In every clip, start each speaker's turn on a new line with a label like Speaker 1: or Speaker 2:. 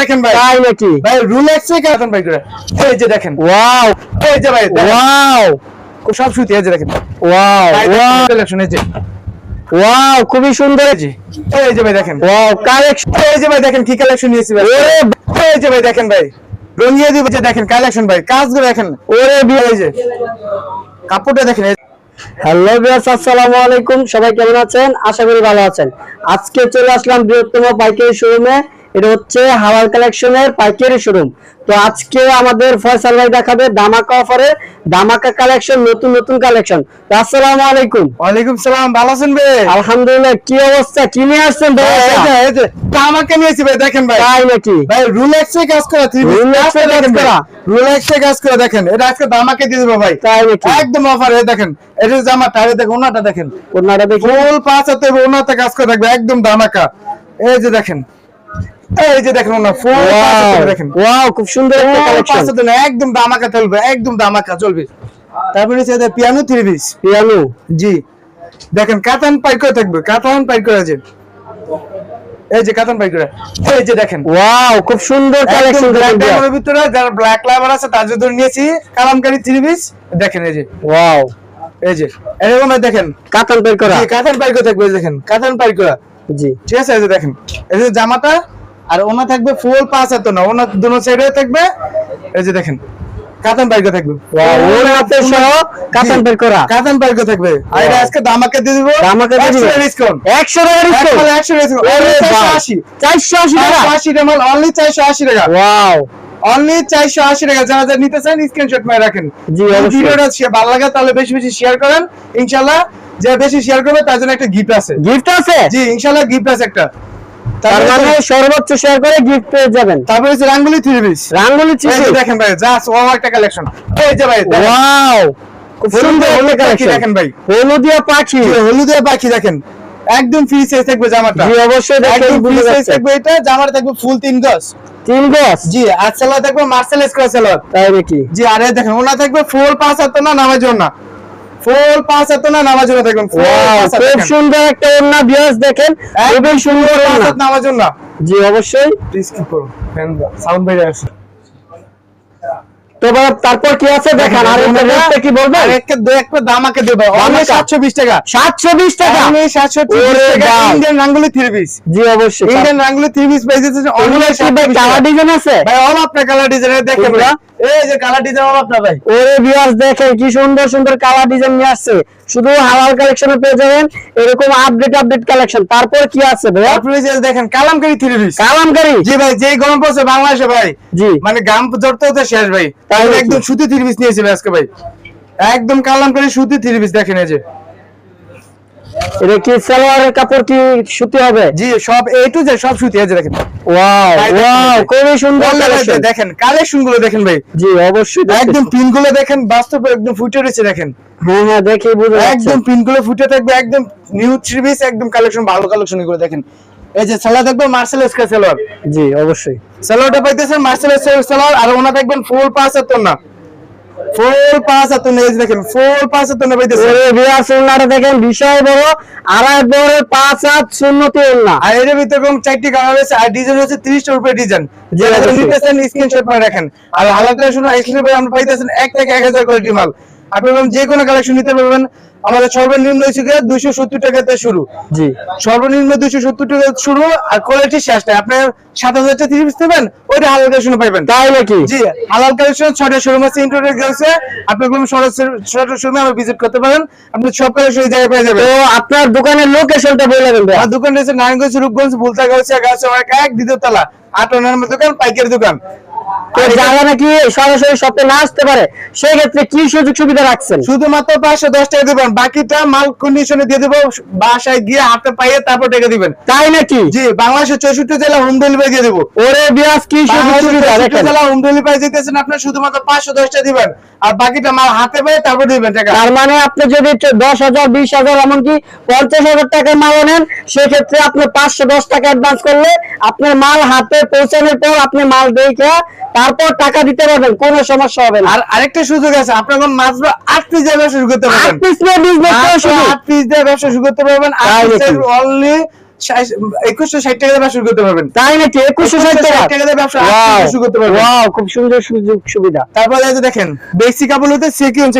Speaker 1: দেখেন ভাই।
Speaker 2: তাই নাকি?
Speaker 1: ভাই রুলেক্সে কাতান ভাই করে। এই যে দেখেন।
Speaker 2: ওয়াও।
Speaker 1: এই যে ভাই।
Speaker 2: ওয়াও।
Speaker 1: সব সুতি এই যে দেখেন।
Speaker 2: Wow wow.
Speaker 1: কালেকশন এই যে।
Speaker 2: ওয়াও খুবই সুন্দর।
Speaker 1: এই যে এই যে ভাই দেখেন।
Speaker 2: ওয়াও কালেকশন
Speaker 1: এই যে ভাই দেখেন কি কালেকশন নিয়েছি ভাই।
Speaker 2: ওরে
Speaker 1: এই যে ভাই দেখেন ভাই। রঙিয়ে দিব যে দেখেন কালেকশন ভাই। কাজগুলো দেখেন।
Speaker 2: ওরে
Speaker 1: এই যে। কাপড়টা দেখেন
Speaker 2: হ্যালো ভিউয়ার্স আসসালামু আলাইকুম। সবাই কেমন আছেন? আশা করি ভালো আছেন। আজকে চলে আসলাম বৃহত্তম পাইকারি শোরুমে। এটা হচ্ছে হাওয়ার কালেকশনের পাইকারি শোরুম। তো আজকে আমাদের ফয়সাল ভাই দেখাবে দামাকা অফারে দামাকা কালেকশন নতুন নতুন কালেকশন। তো আসসালামু আলাইকুম।
Speaker 1: ওয়ালাইকুম সালাম ভালো আছেন ভাই
Speaker 2: আলহামদুলিল্লাহ কি অবস্থা? কি নিয়ে আসছেন
Speaker 1: ভাই, এই যে এই যে আমাকে নিয়েছি ভাই দেখেন ভাই।
Speaker 2: তাই নাকি?
Speaker 1: ভাই রুলেক্সে কাজ করা থ্রি
Speaker 2: Rolex এ কাজ করা?
Speaker 1: রুলেক্সে কাজ করা দেখেন। এটা আজকে দামাকে দিয়ে দেবো ভাই।
Speaker 2: তাই নাকি?
Speaker 1: একদম অফার এই দেখেন। এটা জামা টাইরে দেখেন ওনাটা দেখেন।
Speaker 2: ওনাটা দেখি।
Speaker 1: ফুল পাঁচ হাতে ওনাতে কাজ করে থাকবে একদম দামাকা এই যে দেখেন এই যে দেখেন ফুল দেখেন।
Speaker 2: ওয়াও খুব সুন্দর একটা কালেকশন
Speaker 1: একদম দামাকা চলবে একদম দামাকা চলবে। তারপরে হচ্ছে পিয়ানো থ্রি পিস
Speaker 2: পিয়ানো
Speaker 1: জি। দেখেন কাতান পাই করে থাকবে কাতান পাই করে আছে। এই যে কাতান পাই করে এই যে দেখেন।
Speaker 2: ওয়াও খুব সুন্দর কালেকশন
Speaker 1: ভিতরে যারা ব্ল্যাক লাভার আছে তার জন্য নিয়েছি কালামকারী থ্রি পিস দেখেন এই যে।
Speaker 2: ওয়াও
Speaker 1: এই যে। এরকম দেখেন।
Speaker 2: কাতান করা।
Speaker 1: জি, কাতান পাই করে থাকবে দেখেন কাতান পাই করা।
Speaker 2: জি।
Speaker 1: ঠিক আছে এই যে দেখেন। এই যে জামাটা আর ওনা থাকবে ফুল পাঁচ হাত না ওনা দুনো সাইডে থাকবে। এই যে দেখেন কাতান পাই থাকবে।
Speaker 2: ওয়াও ওর হাতে সহ কাতান বের করা।
Speaker 1: কাতান পাই থাকবে। আর এটা আজকে দামাকে দিয়ে দিব।
Speaker 2: দামাকে দিয়ে দিবেন?
Speaker 1: ডিসকাউন্ট
Speaker 2: 100 টাকা ডিসকাউন্ট
Speaker 1: একশো ডিসকাউন্ট 480
Speaker 2: 480 টাকা?
Speaker 1: চারশো টাকা মাল অনলি চারশো আশি টাকা।
Speaker 2: ওয়াও।
Speaker 1: অনলি চারশো আশি টাকা। যারা যারা নিতে চান স্ক্রিনশট মেরে রাখেন।
Speaker 2: জি, অবশ্যই।
Speaker 1: ভিডিওটা ভালো লাগে তাহলে বেশি বেশি শেয়ার করেন। ইনশাল্লাহ যে বেশি শেয়ার করবে তার জন্য একটা গিফট আছে।
Speaker 2: গিফট আছে?
Speaker 1: জি ইনশাল্লাহ গিফট আছে একটা।
Speaker 2: তার মানে সর্বোচ্চ শেয়ার করে গিফট পেয়ে যাবেন।
Speaker 1: তারপরে হচ্ছে রাঙ্গুলি থ্রি পিস
Speaker 2: রাঙ্গুলি
Speaker 1: যে
Speaker 2: চিঠি
Speaker 1: দেখেন ভাই জাস্ট ও একটা কালেকশন এই যে ভাই
Speaker 2: ওয়াও খুব সুন্দর হলুদ কালেকশন
Speaker 1: দেখেন ভাই।
Speaker 2: হলুদিয়া পাখি।
Speaker 1: জি, হলুদের পাখি দেখেন। একদম ফ্রি সাইজ থাকবে জামাটা।
Speaker 2: জি অবশ্যই দেখে
Speaker 1: একদম ফ্রি সাইজ থাকবে এটা জামাটা থাকবে ফুল তিন গজ।
Speaker 2: তিন গজ?
Speaker 1: জি আর থাকবে মার্সেল স্কোয়ার সালোয়ার
Speaker 2: তাই নাকি?
Speaker 1: জি আরে দেখেন ওনা থাকবে ফুল পাঁচ হাত না নামাজ না ফুল পাঁচ হাত না নামাজ না দেখবেন ফুল
Speaker 2: ওয়াও
Speaker 1: পাঁচ হাত
Speaker 2: খুব সুন্দর একটা ভিউয়ার্স দেখেন খুবই সুন্দর
Speaker 1: পাঁচ
Speaker 2: ওন্না
Speaker 1: হাত নামাজ না
Speaker 2: জি অবশ্যই।
Speaker 1: প্লিজ কি করুন। সাউন্ড বাইরে
Speaker 2: তো তারপর কি আছে? দেখান আর কি বলবেন
Speaker 1: একটা দু একটা দেবে। অনলি
Speaker 2: দামাকা?
Speaker 1: 720 টাকা।
Speaker 2: 720 টাকা?
Speaker 1: অনলি 720 টাকা। ইন্ডিয়ান রাঙ্গুলি থ্রি পিস
Speaker 2: জি অবশ্যই।
Speaker 1: Indian Rangoli three piece only
Speaker 2: ভাই ডিজাইন আছে?
Speaker 1: ভাই অল আপনার কালার ডিজাইন দেখেন? এই যে কালার ডিজাইন আপনার ভাই।
Speaker 2: ওরে ভিউয়ার্স দেখেন কি সুন্দর সুন্দর কালার ডিজাইন নিয়ে আসছে। শুধু হালাল কালেকশনে পেয়ে যাবেন এরকম আপডেট আপডেট কালেকশন তারপর কি আছে
Speaker 1: যে দেখেন কালামকারী থ্রি পিস
Speaker 2: কালামকারী?
Speaker 1: জি ভাই যে গরম পড়ছে বাংলাদেশে ভাই।
Speaker 2: জি।
Speaker 1: মানে গাম জড়তে হতে শেষ ভাই। তাহলে একদম সুতি থ্রি পিস নিয়েছিল আজকে ভাই। একদম কালাম করে সুতি থ্রি পিস দেখেন এই যে।
Speaker 2: এটা কি সালোয়ারের কাপড় কি সুতি হবে?
Speaker 1: জি সব এ টু জেড সব সুতি আছে দেখেন।
Speaker 2: ওয়াও ওয়াও খুবই সুন্দর
Speaker 1: বললে ভাই,
Speaker 2: কালেকশন।
Speaker 1: দেখেন কালেকশনগুলো দেখেন ভাই।
Speaker 2: জি অবশ্যই
Speaker 1: একদম
Speaker 2: একদম
Speaker 1: পিনগুলো দেখেন বাস্তবে একদম ফুটে রয়েছে দেখেন।
Speaker 2: হ্যাঁ হ্যাঁ দেখি বুঝে
Speaker 1: একদম
Speaker 2: একদম
Speaker 1: পিনগুলো ফুটে থাকবে একদম নিউ থ্রি পিস একদম কালেকশন ভালো কালেকশনগুলো দেখেন। এই যে সালোয়ার দেখবেন মার্শাল স্কার সালোয়ার।
Speaker 2: জি অবশ্যই।
Speaker 1: সালোয়ারটা পাইতেছেন মার্শাল স্কার সালোয়ার আর ওনা দেখবেন ফুল পাঁচ না ফুল পাঁচ হাত না দেখেন ফুল পাঁচ হাত না পাইতেছেন
Speaker 2: ওরে বিয়ার সুন্নাটা দেখেন বিষয় বড় আড়াই বড় পাঁচ আট শূন্যতে না।
Speaker 1: আর এর ভিতরে চারটি কালার আছে আর ডিজাইন হচ্ছে 30 টার উপরে ডিজাইন যেটা নিতেছেন স্ক্রিনশট করে রাখেন। আর হালাকা শুনো স্ক্রিনে পরে আমরা পাইতেছেন এক থেকে 1000 কোয়ালিটি মাল। আপনি বলেন যে কোনো কালেকশন নিতে পারবেন। আমাদের সর্বনিম্ন হচ্ছে গিয়ে 270 টাকা থেকে শুরু।
Speaker 2: জি।
Speaker 1: সর্বনিম্ন 270 টাকা শুরু আর কোয়ালিটি শেষটা আপনি 7000 টাকা 30 নেবেন ওইটা হালাল কালেকশন পাইবেন।
Speaker 2: তাই নাকি?
Speaker 1: জি হালাল কালেকশন ছয়টা শোরুম আছে ইন্টারনেট গেছে আপনি কোনো সরাসরি শোরুমে আমরা ভিজিট করতে পারেন। আপনি সব কালেকশন এই জায়গায় পেয়ে যাবেন।
Speaker 2: তো আপনার দোকানের লোকেশনটা বলে দেন ভাইয়া।
Speaker 1: আমার দোকান রয়েছে নারায়ণগঞ্জ রূপগঞ্জ ভুলতা গাউসিয়া মার্কা এক দ্বিতীয় তলা। আট নম্বর দোকান পাইকারি দোকান।
Speaker 2: তো যারা নাকি সরাসরি শপে না আসতে পারে সেই ক্ষেত্রে কি সুযোগ সুবিধা রাখছেন?
Speaker 1: শুধুমাত্র পাঁচশো দশ টাকা দিবেন বাকিটা মাল কন্ডিশনে দিয়ে দেবো বাসায় গিয়ে হাতে পাইয়ে তারপর টাকা দিবেন।
Speaker 2: তাই নাকি?
Speaker 1: জি বাংলাদেশের চৌষট্টি জেলা হোম ডেলিভারি দিয়ে দেবো।
Speaker 2: ওরে বিয়াস কি সুযোগ সুবিধা
Speaker 1: চৌষট্টি জেলা হোম ডেলিভারি দিতেছেন আপনার শুধুমাত্র পাঁচশো দশ টাকা দিবেন। আর বাকিটা মাল হাতে পাইয়ে তারপর দিবেন টাকা।
Speaker 2: তার মানে আপনি যদি চ- দশ হাজার বিশ হাজার এমনকি পঞ্চাশ হাজার টাকার মাল নেন সেক্ষেত্রে আপনি পাঁচশো দশ টাকা অ্যাডভান্স করলে আপনার মাল হাতে পৌঁছানোর পর আপনি মাল দেখে তারপর টাকা দিতে পারবেন কোনো সমস্যা হবে না।
Speaker 1: আর আরেকটা সুযোগ আছে আপনার মাত্র আট পিস দিয়ে ব্যবসা শুরু করতে পারবেন।
Speaker 2: পিস নিয়ে বিজনেস করা শুরু।
Speaker 1: আট পিস দিয়ে ব্যবসা শুরু করতে পারবেন অনলি টাকা দিয়ে ব্যবসা করতে পারবেন।
Speaker 2: তাই নাকি? একুশশো ষাট টাকা?
Speaker 1: দিয়ে ব্যবসা শুরু করতে পারবেন।
Speaker 2: wow, খুব সুন্দর সুযোগ সুবিধা।
Speaker 1: তারপরে এই যে দেখেন বেসিক কাপড় হতে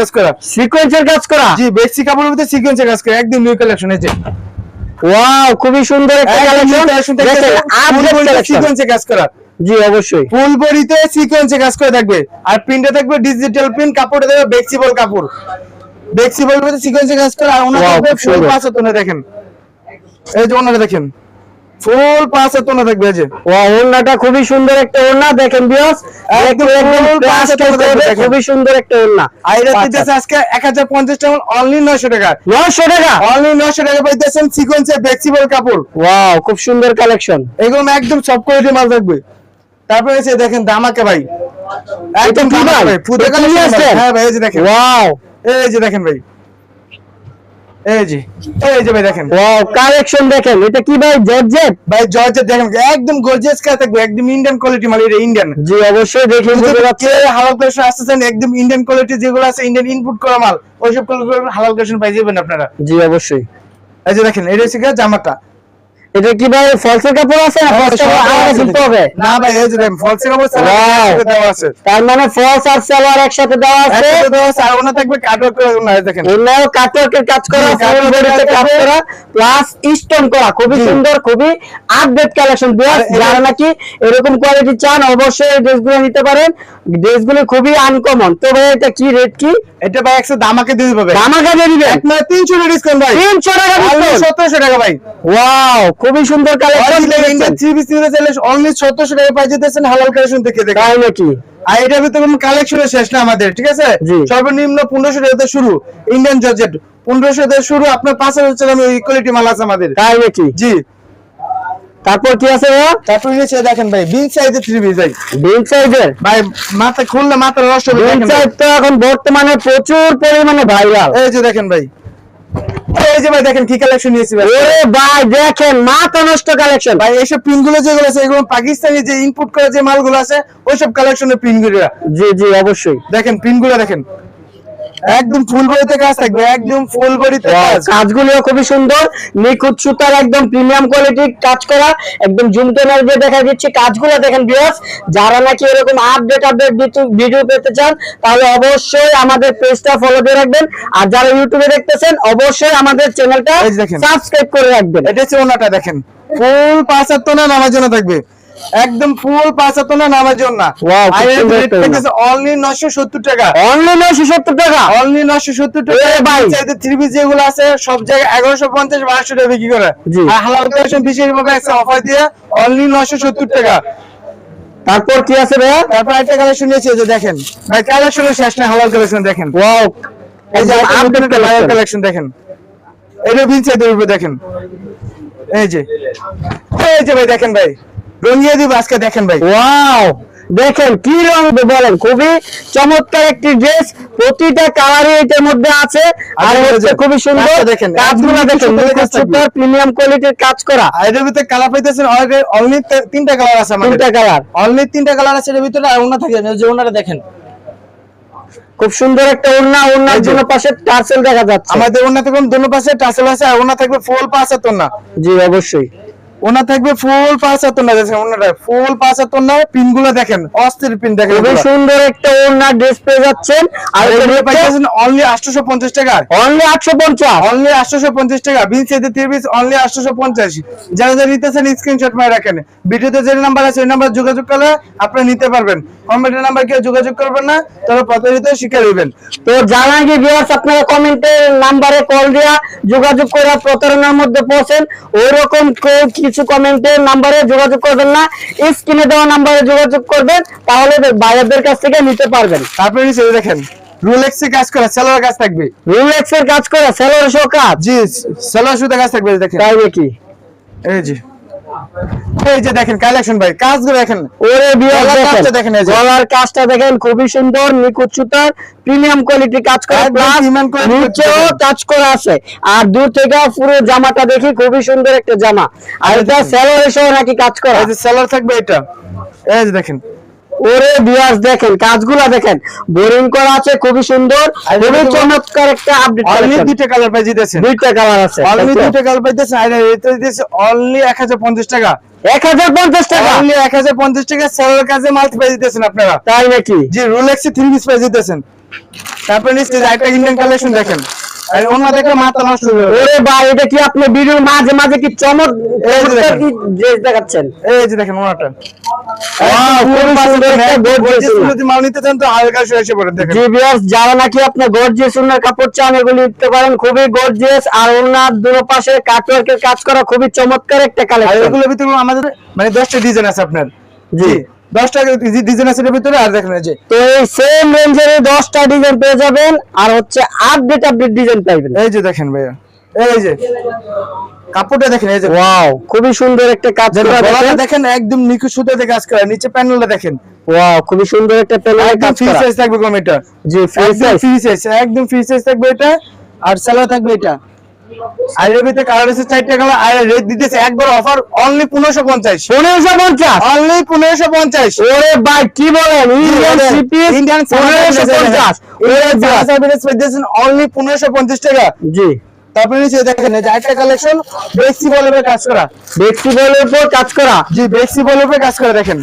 Speaker 1: কাজ করা।
Speaker 2: সিকোয়েন্সের কাজ করা?
Speaker 1: জি বেসিক কাপড় হতে সিকুয়েন্সে কাজ করা একদম নিউ কালেকশন এই যে।
Speaker 2: ওয়াও খুবই সুন্দর একটা কালেকশন দেখেন আপডেট কালেকশন
Speaker 1: সিকুয়েন্সে কাজ করা।
Speaker 2: জি অবশ্যই।
Speaker 1: ফুল বডিতে সিকোয়েন্সে কাজ করে থাকবে। আর প্রিন্টে থাকবে ডিজিটাল প্রিন্ট কাপড়ে থাকবে বেক্সিবল কাপড়। বেক্সিবল বলতে সিকোয়েন্সে কাজ করে আর থাকবে ফুল। পাঁচ দেখেন। এই যে দেখেন। ফুল পাঁচ থাকবে যে।
Speaker 2: ওড়নাটা খুবই সুন্দর একটা ওড়না দেখেন বিয়স
Speaker 1: একদম full পাঁচ মধ্যে
Speaker 2: খুবই সুন্দর একটা ওড়না।
Speaker 1: এটা
Speaker 2: আচ্ছা।
Speaker 1: দিতেছে আজকে এক হাজার পঞ্চাশ টাকা অনলি নয়শো টাকা।
Speaker 2: নয়শো টাকা?
Speaker 1: অনলি নয়শো টাকা পাইতেছেন সিকোয়েন্সে বেক্সিবল কাপড়।
Speaker 2: ওয়াও খুব সুন্দর কালেকশন
Speaker 1: এগুলো একদম সব কোয়ালিটি মাল থাকবে। তারপরে এসে দেখেন দামাকে ভাই। একদম
Speaker 2: কি ভাই?
Speaker 1: হ্যাঁ ভাই এই যে দেখেন।
Speaker 2: ওয়াও।
Speaker 1: এই যে দেখেন ভাই। এই যে এই যে ভাই দেখেন।
Speaker 2: ওয়াও কালেকশন দেখেন। এটা কি ভাই জর্জেট
Speaker 1: ভাই জর্জের দেখেন একদম গর্জিয়াস কাজ থাকবে একদম ইন্ডিয়ান কোয়ালিটি মাল এটা ইন্ডিয়ান
Speaker 2: জি অবশ্যই দেখে বুঝতে পারছি।
Speaker 1: হালাল কালেকশন আসতেছেন একদম ইন্ডিয়ান কোয়ালিটি যেগুলো আছে ইন্ডিয়ান ইনপুট করা মাল ওইসব কোয়ালিটি হালাল কালেকশন পাই যাবেন আপনারা।
Speaker 2: জি অবশ্যই।
Speaker 1: এই যে দেখেন এটা হচ্ছে জামাটা।
Speaker 2: এটা কি ভাই ফলসের কাপড় আছে না আলাদা হবে।
Speaker 1: না ভাই এই যে ফলসের কাপড়. সালোয়ার দেওয়া আছে।
Speaker 2: তার মানে ফলস আর সালোয়ার একসাথে দেওয়া আছে।
Speaker 1: একসাথে দেওয়া আছে আর ওনা থাকবে কাটওয়ার্ক করে ওনা দেখেন।
Speaker 2: কাটওয়ার্কের কাজ করা বডিতে
Speaker 1: কাজ
Speaker 2: কাজ করা। প্লাস স্টোন করা খুবই সুন্দর খুবই আপডেট কালেকশন যারা নাকি এরকম কোয়ালিটি চান অবশ্যই এই ড্রেসগুলো নিতে পারেন। ড্রেসগুলো খুবই আনকমন তো ভাই এটা কি রেট কি?
Speaker 1: এটা ভাই একশো দামাকে দিয়ে দিবে
Speaker 2: দামাকা দিয়ে দিবেন?
Speaker 1: এক নয় তিনশো ডিসকাউন্ট ভাই।
Speaker 2: তিনশো টাকা discount।
Speaker 1: সতেরোশো টাকা ভাই।
Speaker 2: ওয়াও খুবই সুন্দর কালেকশন
Speaker 1: থ্রি পিস নিতে চাইলে অনলি সতেরোশো টাকা পাই যেতেছেন হালাল কালেকশন দেখেন
Speaker 2: তাই নাকি?
Speaker 1: আর এটার ভিতরে কালেকশনের শেষ না আমাদের ঠিক আছে? সর্বনিম্ন পনেরোশো টাকা শুরু ইন্ডিয়ান জর্জেট পনেরোশো থেকে শুরু আপনার পাঁচ হাজার টাকা কোয়ালিটি মাল আছে আমাদের।
Speaker 2: তাই নাকি?
Speaker 1: জি।
Speaker 2: তারপর কি আছে
Speaker 1: তারপর নিচে দেখেন ভাই বিন সাইজের থ্রি পিস ভাই।
Speaker 2: বিন সাইজের
Speaker 1: ভাই মাথা খুললে মাথা
Speaker 2: বিন সাইজ তো এখন বর্তমানে প্রচুর পরিমাণে ভাইরাল
Speaker 1: এই যে দেখেন ভাই এই যে ভাই দেখেন কি কালেকশন নিয়েছি ভাই।
Speaker 2: ওরে ভাই দেখেন মাথা নষ্ট কালেকশন
Speaker 1: ভাই এইসব পিনগুলো যেগুলো আছে এগুলো পাকিস্তানি যে ইনপুট করা যে মালগুলো আছে ওইসব কালেকশনের পিনগুলো।
Speaker 2: জি জি অবশ্যই।
Speaker 1: দেখেন পিনগুলো দেখেন। একদম ফুল বডিতে কাজ থাকবে একদম ফুল বডিতে কাজ
Speaker 2: কাজগুলো খুবই সুন্দর নিখুঁত সুতার একদম প্রিমিয়াম কোয়ালিটির কাজ করা একদম জুম ক্যামেরা দিয়ে দেখা দিচ্ছে কাজগুলো দেখেন ভিউয়ার্স যারা নাকি এরকম আপডেট আপডেট ভিডিও পেতে চান তাহলে অবশ্যই আমাদের পেজটা ফলো দিয়ে রাখবেন। আর যারা ইউটিউবে দেখতেছেন অবশ্যই আমাদের চ্যানেলটা। সাবস্ক্রাইব করে রাখবেন।
Speaker 1: এটা হচ্ছে ওনাটা দেখেন। ফুল পাঁচ হাত না নামার জন্য থাকবে। একদম ফুল পাঁচ হাত না নামার জন্য। অনলি নশো সত্তর টাকা। অনলি টাকা?
Speaker 2: এ ভাই।
Speaker 1: থ্রি পিস যেগুলো আছে সব জায়গায় এগারোশো পঞ্চাশ বারোশো টাকা বিক্রি করে। আর হালাল কালেকশন বিশেষ ভাবে একটা অফার দিয়ে অনলি নশো সত্তর টাকা।
Speaker 2: তারপর কি আছে ভাইয়া?
Speaker 1: তারপর একটা কালেকশন নিয়েছে যে দেখেন। ভাই কালেকশনের শেষ না হালাল কালেকশন দেখেন।
Speaker 2: ওয়াও
Speaker 1: এই যে
Speaker 2: আপডেট
Speaker 1: আপডেট কালেকশন দেখেন। এটা উপরে দেখেন। এই যে। এই যে ভাই দেখেন ভাই। রঙিয়ে দিব আজকে দেখেন ভাই।
Speaker 2: ওয়াও দেখেন কি রং বলেন? খুবই চমৎকার একটি ড্রেস প্রতিটা কালারই এটার মধ্যে আছে। আর
Speaker 1: আচ্ছা,
Speaker 2: হচ্ছে
Speaker 1: আচ্ছা।
Speaker 2: খুবই সুন্দর
Speaker 1: দেখেন,
Speaker 2: কাজগুলো দেখেন। সুপার প্রিমিয়াম কোয়ালিটির কাজ করা।
Speaker 1: আর এটার ভিতরে কালার পাইতেছেন অনলি তিনটা কালার আছে আমাদের।
Speaker 2: তিনটা কালার
Speaker 1: অনলি তিনটা কালার আছে এর ভিতরে আর ওনা থাকে যে ওনাটা দেখেন।
Speaker 2: খুব সুন্দর একটা ওড়না ওড়নার জন্য পাশে টার্সেল দেখা যাচ্ছে।
Speaker 1: আমাদের ওনা থাকবে দুনো পাশে টাসেল আছে আর ওনা থাকবে ফুল পাঁচ হাত না
Speaker 2: জি অবশ্যই।
Speaker 1: ওনা থাকবে ফুল পাঁচ হাত না দেখেন ওনাটা ফুল পাঁচ হাত না পিনগুলো দেখেন অস্থির পিন দেখেন
Speaker 2: খুবই সুন্দর একটা ওড়না ড্রেস পেয়ে যাচ্ছেন। আর
Speaker 1: এগুলো পাইতেছেন অনলি আটশোশো পঞ্চাশ টাকা
Speaker 2: অনলি আটশো পঞ্চাশ
Speaker 1: অনলি আটশোশো পঞ্চাশ টাকা বিল সেতে তিন অনলি আটশোশো পঞ্চাশ যারা যারা নিতেছেন স্ক্রিনশট মারে রাখেন। ভিডিওতে যে নাম্বার আছে ওই নাম্বার যোগাযোগ করলে আপনারা নিতে পারবেন। কমেন্টের নাম্বার কেউ যোগাযোগ করবেন না তবে প্রতারিত শিকার হইবেন।
Speaker 2: তো যারা কি ভিউয়ার্স আপনারা কমেন্টে নাম্বারে কল দেয়া যোগাযোগ করে প্রতারণার মধ্যে পৌঁছেন ওইরকম কেউ কিছু কমেন্টের নাম্বারে যোগাযোগ করবেন না স্ক্রিনে দেওয়া নাম্বারে যোগাযোগ করবেন তাহলে বাইরের কাছ থেকে নিতে পারবেন।
Speaker 1: তারপরে নিচে দেখেন রুলেক্সে কাজ করা সেলোয়ার কাজ থাকবে।
Speaker 2: রিল্যাক্স এর কাজ করা সেলোর কাজ?
Speaker 1: জি সেলোয়ার সুতা কাজ থাকবে এই দেখেন।
Speaker 2: তাই নাকি?
Speaker 1: এই যে। এই যে দেখেন কালেকশন ভাই কাজগুলো দেখেন।
Speaker 2: ওরে
Speaker 1: কাজটা
Speaker 2: দেখেন
Speaker 1: দেখেন এই যে।
Speaker 2: গলার কাজটা দেখেন খুবই সুন্দর নিখুঁত সুতার প্রিমিয়াম কোয়ালিটি কাজ করা প্লাস নিচেও কাজ করা। আছে। আর দূর থেকে পুরো জামাটা দেখি খুবই সুন্দর একটা জামা। আর এটা সেলোর সহ নাকি কাজ করা।
Speaker 1: এই যে সেলোয়ার থাকবে এটা। এই যে দেখেন।
Speaker 2: ওরে বিয়াস দেখেন কাজগুলা দেখেন। বোরিং করা আছে খুবই সুন্দর খুবই চমৎকার একটা আপডেট
Speaker 1: অনলি দুইটা কালার পাই
Speaker 2: দুইটা কালার আছে
Speaker 1: অনলি দুইটা কালার পাইতেছেন আর এটা দিতেছে অনলি এক হাজার পঞ্চাশ টাকা।
Speaker 2: এক হাজার পঞ্চাশ টাকা।
Speaker 1: অনলি এক হাজার পঞ্চাশ টাকা কাজে মাল পেয়ে দিতেছেন আপনারা।
Speaker 2: তাই নাকি?
Speaker 1: রোলেক্সে থ্রি পিস পেয়ে দিতেছেন। তারপরে নিশ্চয়ই আরেকটা ইন্ডিয়ান কালেকশন দেখেন। দেখলে মাথা নষ্ট হয়ে
Speaker 2: ওরে ভাই এটা কি আপনি ভিডিওর মাঝে মাঝে কি চমক কি ড্রেস দেখাচ্ছেন?
Speaker 1: এই যে দেখেন ওনাটা
Speaker 2: খুবই যারা নাকি গর্জিয়াস কাপড় চান এগুলি নিতে পারেন খুবই গর্জিয়াস আর ওনার দুটো পাশে কাটওয়ার্কের কাজ করা খুবই চমৎকার একটা কালেকশন
Speaker 1: এগুলোর ভিতরে আমাদের মানে দশটা ডিজাইন আছে আপনার।
Speaker 2: জি।
Speaker 1: দশটা ডিজাইন আছে ভিতরে আর দেখেন যে।
Speaker 2: তো এই সেম রেঞ্জের দশটা ডিজাইন পেয়ে যাবেন আর হচ্ছে আপডেট আপডেট ডিজাইন পাইবেন।
Speaker 1: এই যে দেখেন ভাইয়া এই যে কাপড়টা দেখেন এই যে।
Speaker 2: ওয়াও খুবই সুন্দর একটা কাজ করা দেখেন।
Speaker 1: একদম নিখুঁত সুতাতে কাজ করা নিচে প্যানেলটা দেখেন।
Speaker 2: ওয়াও খুবই সুন্দর একটা প্যানেলে কাজ
Speaker 1: ফ্রি সাইজ থাকবে কম এটা।
Speaker 2: জি ফ্রি
Speaker 1: একদম
Speaker 2: সাইজ
Speaker 1: ফ্রি সাইজ একদম ফ্রি সাইজ থাকবে এটা আর সালোয়ার থাকবে এটা। আর এর ভিতরে কালার আছে চারটা কালার আর রেট দিতেছে একবার অফার অনলি পনেরোশো পঞ্চাশ।
Speaker 2: পনেরোশো পঞ্চাশ?
Speaker 1: অনলি পনেরোশো পঞ্চাশ।
Speaker 2: ওরে ভাই কি বলেন ইন্ডিয়ান সিপি
Speaker 1: ইন্ডিয়ান
Speaker 2: পনেরোশো পঞ্চাশ।
Speaker 1: অনলি পনেরোশো পঞ্চাশ টাকা।
Speaker 2: জি।
Speaker 1: তারপরে নিচে দেখেন এই যে একটা কালেকশন বেক্সি বলের কাজ করা।
Speaker 2: ব্যক্তি বলের উপর কাজ করা।
Speaker 1: জি বেক্সি বলের উপরে কাজ করা দেখেন।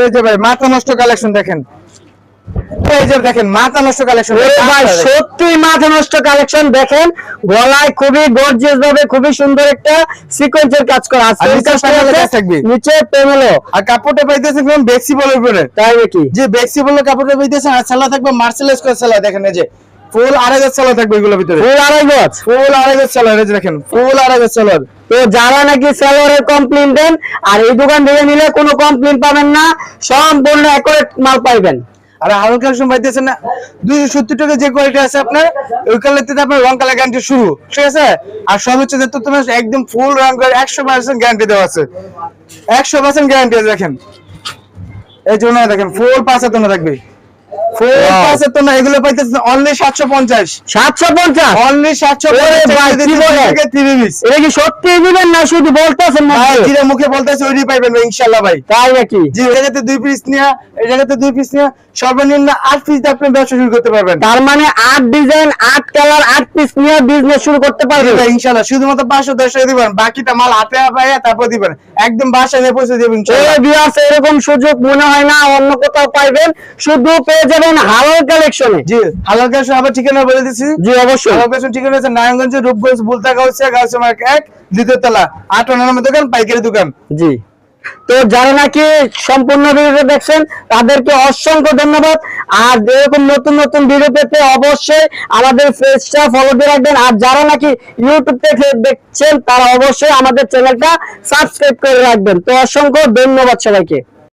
Speaker 1: এই যে ভাই মাথা নষ্ট কালেকশন দেখেন। দেখেন মাথা নষ্ট কালেকশন
Speaker 2: ভাই সত্যি মাথা নষ্ট কালেকশন দেখেন গলায় খুবই গর্জিয়াস ভাবে খুবই সুন্দর একটা সিকোয়েন্সের কাজ করা। আছে
Speaker 1: আর নিচে panel এ কাজ থাকবে।
Speaker 2: নিচে প্যানেলও
Speaker 1: আর কাপড়টা পাইতেছেন কোন বেক্সি বলের উপরে?
Speaker 2: তাই নাকি?
Speaker 1: যে বেক্সি বলের কাপড়টা পাইতেছেন আর সালা থাকবে মার্সেলাইজ করে সালা দেখেন এই যে ফুল আড়াই থাকবে এগুলোর ভিতরে।
Speaker 2: ফুল আড়াই গজ
Speaker 1: ফুল আড়াই এই দেখেন ফুল আড়াই
Speaker 2: তো যারা নাকি সেলরের কমপ্লেন দেন আর এই দোকান থেকে নিলে কোনো কমপ্লেন পাবেন না সম্পূর্ণ মাল পাইবেন।
Speaker 1: আর হালকা কালেকশন পাইতেছেন না, দুইশো সত্তর টাকা যে কোয়ালিটি আছে আপনার, ওই কোয়ালিটিতে আপনার রং কালার গ্যারান্টি শুরু, ঠিক আছে? আর সব হচ্ছে যে তোমার একদম ফুল রং করে একশো পার্সেন্ট গ্যারান্টি দেওয়া আছে। একশো পার্সেন্ট গ্যারান্টি আছে দেখেন। এই জন্য দেখেন ফুল পাঁচ হাতে থাকবে এগুলো পাইতেছেন অনলি সাতশো পঞ্চাশ।
Speaker 2: সাতশো পঞ্চাশ?
Speaker 1: অনলি সাতশো
Speaker 2: ওরে ভাই, কি বলেন?
Speaker 1: তিরিশ পিস
Speaker 2: এটা কি সত্যি দিবেন না শুধু বলতেছেন না
Speaker 1: ভাই মুখে বলতেছে ওইটাই পাইবেন ইনশাল্লাহ ভাই।
Speaker 2: তাই নাকি?
Speaker 1: যে এই দুই পিস নিয়ে এই দুই পিস নিয়ে সর্বনিম্ন আট পিস আপনি ব্যবসা শুরু করতে পারবেন।
Speaker 2: তার মানে আট ডিজাইন আট কালার আট পিস নিয়ে বিজনেস শুরু করতে পারবে
Speaker 1: ইনশাল্লাহ শুধুমাত্র পাঁচশো দিবেন বাকিটা মাল হাতে পাইয়া তারপর দিবেন। একদম বাসায় নিয়ে পৌঁছে দিবেন
Speaker 2: এরকম সুযোগ মনে হয় না অন্য কোথাও পাইবেন। শুধু পেয়ে যাবেন হালাল কালেকশনে
Speaker 1: জি হালাল কাশন আবার ঠিকানা বলে দিচ্ছি
Speaker 2: জি অবশ্যই।
Speaker 1: হালাল কাশন ঠিকানা হচ্ছে নারায়ণগঞ্জ রূপগঞ্জ বুলতা গাউসিয়া গাউসিয়া মার্ক এক দ্বিতীয় তলা আট নম্বর দোকান পাইকারি দোকান।
Speaker 2: জি। তো যারা নাকি সম্পূর্ণ ভিডিও দেখছেন তাদেরকে অসংখ্য ধন্যবাদ। আর এরকম নতুন নতুন ভিডিও পেতে অবশ্যই আমাদের পেজটা ফলো দিয়ে রাখবেন। আর যারা নাকি ইউটিউব থেকে দেখছেন তারা অবশ্যই আমাদের চ্যানেলটা সাবস্ক্রাইব করে রাখবেন। তো অসংখ্য ধন্যবাদ সবাইকে।